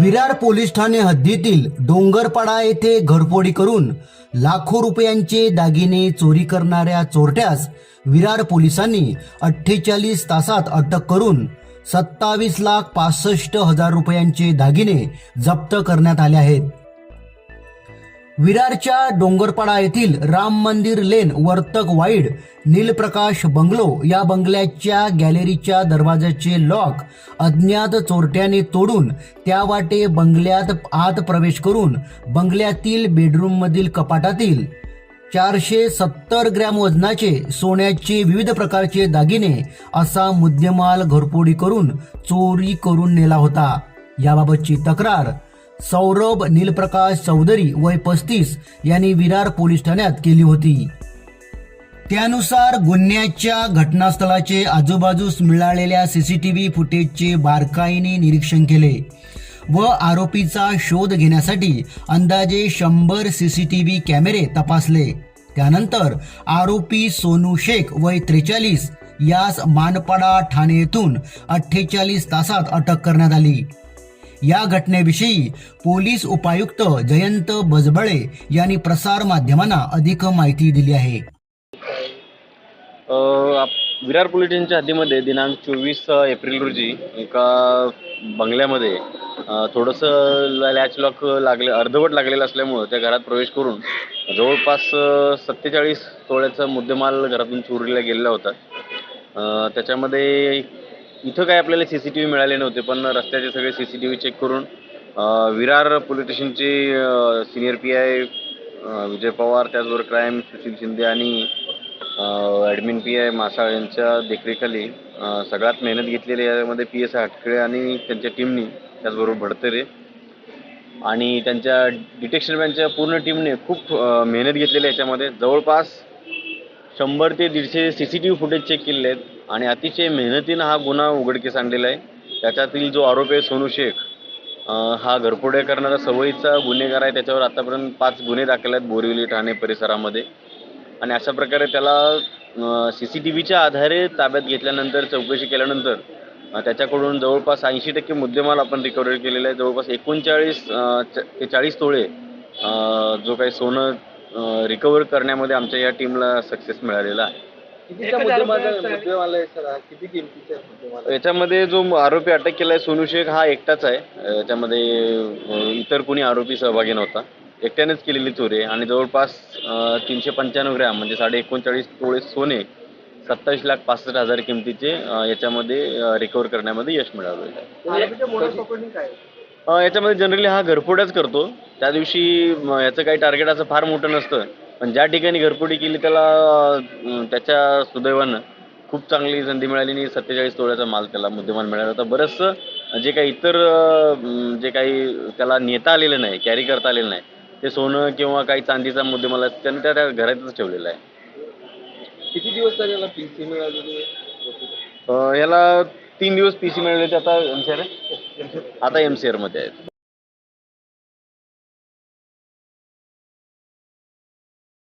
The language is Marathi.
विरार पोलीस ठाणे हद्दीतील डोंगरपाडा येथे घरफोडी करून लाखो रुपयांचे दागिने चोरी करणाऱ्या चोरट्यास विरार पोलिसांनी अठ्ठेचाळीस तासात अटक करून सत्तावीस लाख पासष्ट हजार रुपयांचे दागिने जप्त करण्यात आले आहेत. विरारच्या डोंगरपाडा येथील Ram Mandir lane Vartak ward Neelprakash bungalow या बंगल्याच्या गॅलरीच्या दरवाजाचे लॉक अज्ञात चोरट्याने तोडून त्या वाटे बंगल्यात आत प्रवेश करून बंगल्यातील बेडरूममधील कपाटातील चारशे सत्तर ग्रॅम वजनाचे सोन्याचे विविध प्रकारचे दागिने असा मुद्देमाल घरपोडी करून चोरी करून नेला होता. याबाबतची तक्रार सौरभ नीलप्रकाश चौधरी वय पस्तीस यांनी विरार पोलीस ठाण्यात केली होती. त्यानुसार गुन्ह्याच्या घटनास्थळाचे आजूबाजूस मिळालेल्या सीसीटीव्ही फुटेजचे बारकाईने निरीक्षण केले व आरोपीचा शोध घेण्यासाठी अंदाजे शंभर सीसीटीव्ही कॅमेरे तपासले. त्यानंतर आरोपी सोनू शेख वय त्रेचाळीस यास मानपाडा ठाणे येथून अठ्ठेचाळीस तासात अटक करण्यात आली. या घटनेविषयी पोलीस उपायुक्त जयंत बजबळे यांनी प्रसार माध्यमांना अधिक माहिती दिली आहे. विरार पोलीस स्टेशनच्या हद्दीमध्ये दिनांक चोवीस एप्रिल रोजी एका बंगल्यामध्ये थोडंसं लॅच लॉक लागले अर्धवट लागलेलं असल्यामुळं त्या घरात प्रवेश करून जवळपास सत्तेचाळीस तोळ्याचा मुद्देमाल घरातून चोरीला गेलेला होता. त्याच्यामध्ये इथं काय आपल्याला सी सी टी व्ही मिळाले नव्हते पण रस्त्याचे सगळे C C T V check करून विरार पोलीस स्टेशनचे senior P I Vijay Pawar त्याचबरोबर क्राईम सुशील शिंदे आणि ॲडमिन पी आय मासाळ यांच्या देखरेखाली सगळ्यात मेहनत घेतलेली आहे यामध्ये पी एस हटकळे आणि त्यांच्या टीमनी त्याचबरोबर भडतरे. आणि त्यांच्या डिटेक्शन बँडच्या पूर्ण टीमने खूप मेहनत घेतलेली आहे याच्यामध्ये. जवळपास शंभर ते दीडशे C C T V footage check केलेले आहेत आणि अतिशय मेहनतीनं हा गुन्हा उघडकीस आणलेला आहे. त्याच्यातील जो आरोपी आहे सोनू शेख हा घरफोड्या करणारा सवयीचा गुन्हेगार आहे. त्याच्यावर आतापर्यंत पाच गुन्हे दाखल आहेत बोरिवली ठाणे परिसरामध्ये. आणि अशा प्रकारे त्याला सी सी टी व्हीच्या आधारे ताब्यात घेतल्यानंतर चौकशी केल्यानंतर त्याच्याकडून जवळपास ऐंशी टक्के मुद्देमाल आपण रिकव्हरी केलेला आहे जवळपास एकोणचाळीस च- ते चाळीस तोळे जो काही सोनं रिकवर करण्यामध्ये आमच्या या टीमला सक्सेस मिळालेला आहे. कितीचा मुद्देमाल मुद्देमाल आहे सर किती किमतीचा आहे मुद्देमाल? याच्यामध्ये जो आरोपी अटक केला आहे सोनू शेख हा एकटाच आहे. याच्यामध्ये इतर कोणी आरोपी सहभागी नव्हता. एकट्यानेच केलेली चोरी आहे. आणि जवळपास तीनशे पंच्याण्णव ग्रॅम म्हणजे साडे एकोणचाळीस तोळे सोने सत्तावीस लाख पासष्ट हजार किमतीचे याच्यामध्ये रिकवर करण्यामध्ये यश मिळालं आहे? याच्यामध्ये जनरली हा घरफोड्याच करतो. त्या दिवशी याचं काही टार्गेट असं फार मोठं नसतं. पण ज्या ठिकाणी घरफोडी केली त्याला त्याच्या सुदैवानं खूप चांगली संधी मिळाली आणि सत्तेचाळीस तोळ्याचा माल त्याला मुद्देमाल मिळाला. होता बरंचसं जे काही इतर जे काही त्याला नेता आलेलं नाही कॅरी करता आलेलं नाही ते सोनं किंवा काही चांदीचा मुद्देमाल त्याने त्या त्या घरातच ठेवलेला आहे. किती दिवस याला पीसी मिळालेली आहे? अ, याला तीन दिवस पी सी मिळाले आता सी आता एम सी आरमध्ये आहेत.